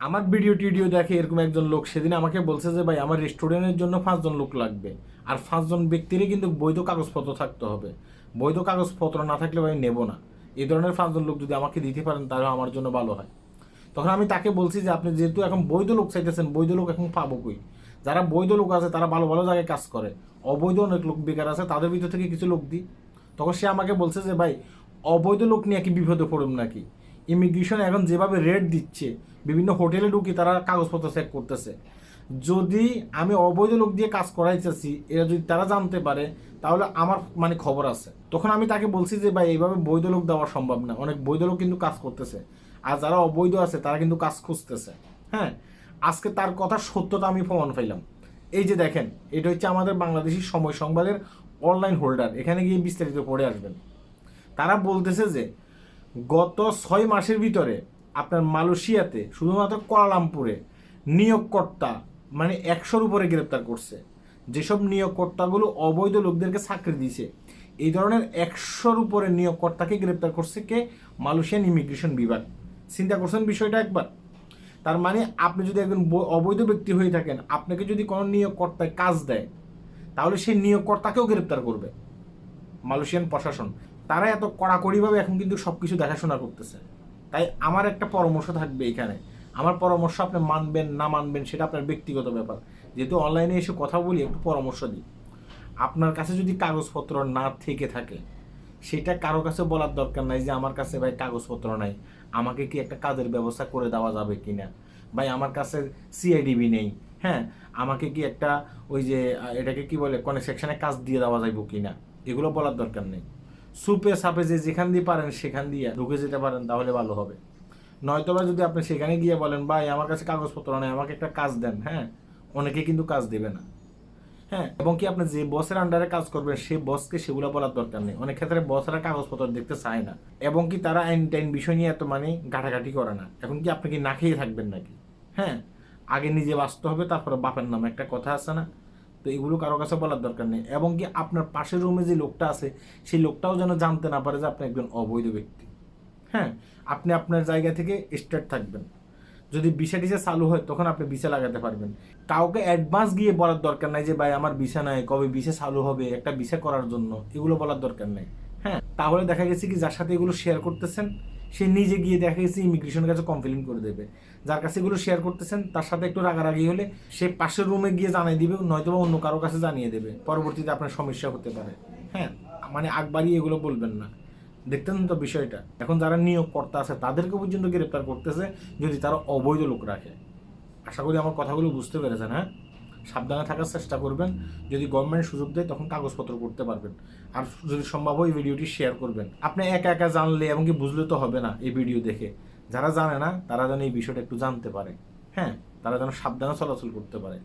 আমার ভিডিও টিডিও দেখে এরকম একজন লোক সেদিন আমাকে বলছে যে, ভাই, আমার রেস্টুরেন্টের জন্য পাঁচজন লোক লাগবে। আর পাঁচজন ব্যক্তিরই কিন্তু বৈধ কাগজপত্র থাকতে হবে। বৈধ কাগজপত্র না থাকলে ভাই নেব না। এই ধরনের পাঁচজন লোক যদি আমাকে দিতে পারেন, তাহলে আমার জন্য ভালো হয়। তখন আমি তাকে বলছি যে, আপনি যেহেতু এখন বৈধ লোক চাইতেছেন, বৈধ লোক এখন পাবো কই? যারা বৈধ লোক আছে, তারা ভালো ভালো জায়গায় কাজ করে। অবৈধ অনেক লোক বেকার আছে, তাদের ভিতর থেকে কিছু লোক দিই। তখন সে আমাকে বলছে যে, ভাই, অবৈধ লোক নিয়ে কি বিপদে পড়ুন নাকি? ইমিগ্রেশন এখন যেভাবে রেট দিচ্ছে, বিভিন্ন হোটেলে ঢুকি তারা কাগজপত্র চেক করতেছে। যদি আমি অবৈধ লোক দিয়ে কাজ করাইতেছি, এরা যদি তারা জানতে পারে, তাহলে আমার মানে খবর আছে। তখন আমি তাকে বলছি যে, ভাই, এইভাবে বৈধ লোক দেওয়া সম্ভব না। অনেক বৈধ লোক কিন্তু কাজ করতেছে। আর যারা অবৈধ আছে, তারা কিন্তু কাজ খুঁজতেছে। হ্যাঁ? আজকে তার কথা সত্যতা আমি প্রমাণ পাইলাম। এই যে দেখেন, এটা হচ্ছে আমাদের বাংলাদেশি সময় সংবাদের অনলাইন হোল্ডার এখানে গিয়ে বিস্তারিত পড়ে আসবেন। তারা বলতেছে যে গত ছয় মাসের ভিতরে আপনার মালয়েশিয়াতে শুধুমাত্র কোয়ালালামপুরে নিয়োগকর্তা মানে একশোর উপরে গ্রেপ্তার করছে। যেসব নিয়োগকর্তাগুলো অবৈধ লোকদেরকে চাকরি দিয়েছে, এই ধরনের একশোর উপরে নিয়োগকর্তাকে গ্রেপ্তার করছে কে? মালয়েশিয়ান ইমিগ্রেশন বিভাগ। চিন্তা করছেন বিষয়টা একবার? তার মানে আপনি যদি একজন অবৈধ ব্যক্তি হয়ে থাকেন, আপনাকে যদি কোনো নিয়োগকর্তায় কাজ দেয়, তাহলে সেই নিয়োগকর্তাকেও গ্রেপ্তার করবে মালয়েশিয়ান প্রশাসন। তারা এত কড়াকড়িভাবে এখন কিন্তু সব কিছু দেখাশোনা করতেছে। তাই আমার একটা পরামর্শ থাকবে এখানে। আমার পরামর্শ আপনি মানবেন, না মানবেন সেটা আপনার ব্যক্তিগত ব্যাপার। যেহেতু অনলাইনে এসে কথা বলি, একটু পরামর্শ দিই। আপনার কাছে যদি কাগজপত্র না থেকে থাকে, সেটা কারও কাছে বলার দরকার নাই যে, আমার কাছে ভাই কাগজপত্র নাই। আমাকে কি একটা কাজের ব্যবস্থা করে দেওয়া যাবে কি না ভাই, আমার কাছে সিআইডিবি নেই। হ্যাঁ? আমাকে কি একটা ওই যে এটাকে কি বলে সেকশনে কাজ দিয়ে দেওয়া যাইব কিনা? এগুলো বলার দরকার নেই। সুপে সাপে যে যেখান দিয়ে পারেন, সেখান দিয়ে ঢুকে যেতে পারেন, তাহলে ভালো হবে। নয়তোবা যদি আপনি সেখানে গিয়ে বলেন, ভাই, আমার কাছে কাগজপত্র নেই, আমাকে একটা কাজ দেন। হ্যাঁ অনেকে কিন্তু কাজ দেবে না। হ্যাঁ এবং কি আপনি যে বসের আন্ডারে কাজ করবেন সেই বসকে সেগুলো বলার দরকার নেই। অনেক ক্ষেত্রে বসরা কাগজপত্র দেখতে চায় না, এবং কি তারা আইন টাইন বিষয় নিয়ে এত মানে ঘাটাঘাটি করে না। এখন কি আপনি কি না খেয়ে থাকবেন নাকি? হ্যাঁ আগে নিজে বাঁচতে হবে, তারপরে বাপের নামে একটা কথা আছে না? তো এগুলো কারও কাছে বলার দরকার নেই। এবং কি আপনার পাশের রুমে যে লোকটা আছে, সেই লোকটাও যেন জানতে না পারে যে আপনি একজন অবৈধ ব্যক্তি। হ্যাঁ আপনি আপনার জায়গা থেকে স্টার্ট থাকবেন। যদি ভিসা টিসা চালু হয়, তখন আপনি ভিসা লাগাতে পারবেন। কাউকে অ্যাডভান্স গিয়ে বলার দরকার নাই যে, ভাই, আমার ভিসা নাই, কবে ভিসা চালু হবে, একটা ভিসা করার জন্য। এগুলো বলার দরকার নাই। হ্যাঁ তাহলে দেখা গেছে কি, যার সাথে এগুলো শেয়ার করতেছেন সে নিজে গিয়ে দেখা গেছে ইমিগ্রেশনের কাছে কমপ্লেন করে দেবে। যার কাছে এগুলো শেয়ার করতেছেন, তার সাথে একটু রাগারাগি হলে সে পাশের রুমে গিয়ে জানিয়ে দিবে নয়তো বা অন্য কারও কাছে জানিয়ে দেবে। পরবর্তীতে আপনার সমস্যা হতে পারে। হ্যাঁ মানে আগ বাড়িয়ে এগুলো বলবেন না। দেখতেন তো বিষয়টা। এখন যারা নিয়োগকর্তা আছে, তাদেরকে পর্যন্ত গ্রেপ্তার করতেছে যদি তারা অবৈধ লোক রাখে। আশা করি আমার কথাগুলো বুঝতে পেরেছেন হ্যাঁ? সাবধানে থাকার চেষ্টা করবেন। যদি গভর্নমেন্ট সুযোগ দেয়, তখন কাগজপত্র করতে পারবেন। আর যদি সম্ভব হয় ভিডিওটি শেয়ার করবেন। আপনি একা একা জানলে এবং কি বুঝলে তো হবে না এই ভিডিও দেখে। যারা জানে না, তারা যেন এই বিষয়টা একটু জানতে পারে। হ্যাঁ? তারা যেন সাবধানে চলাচল করতে পারে।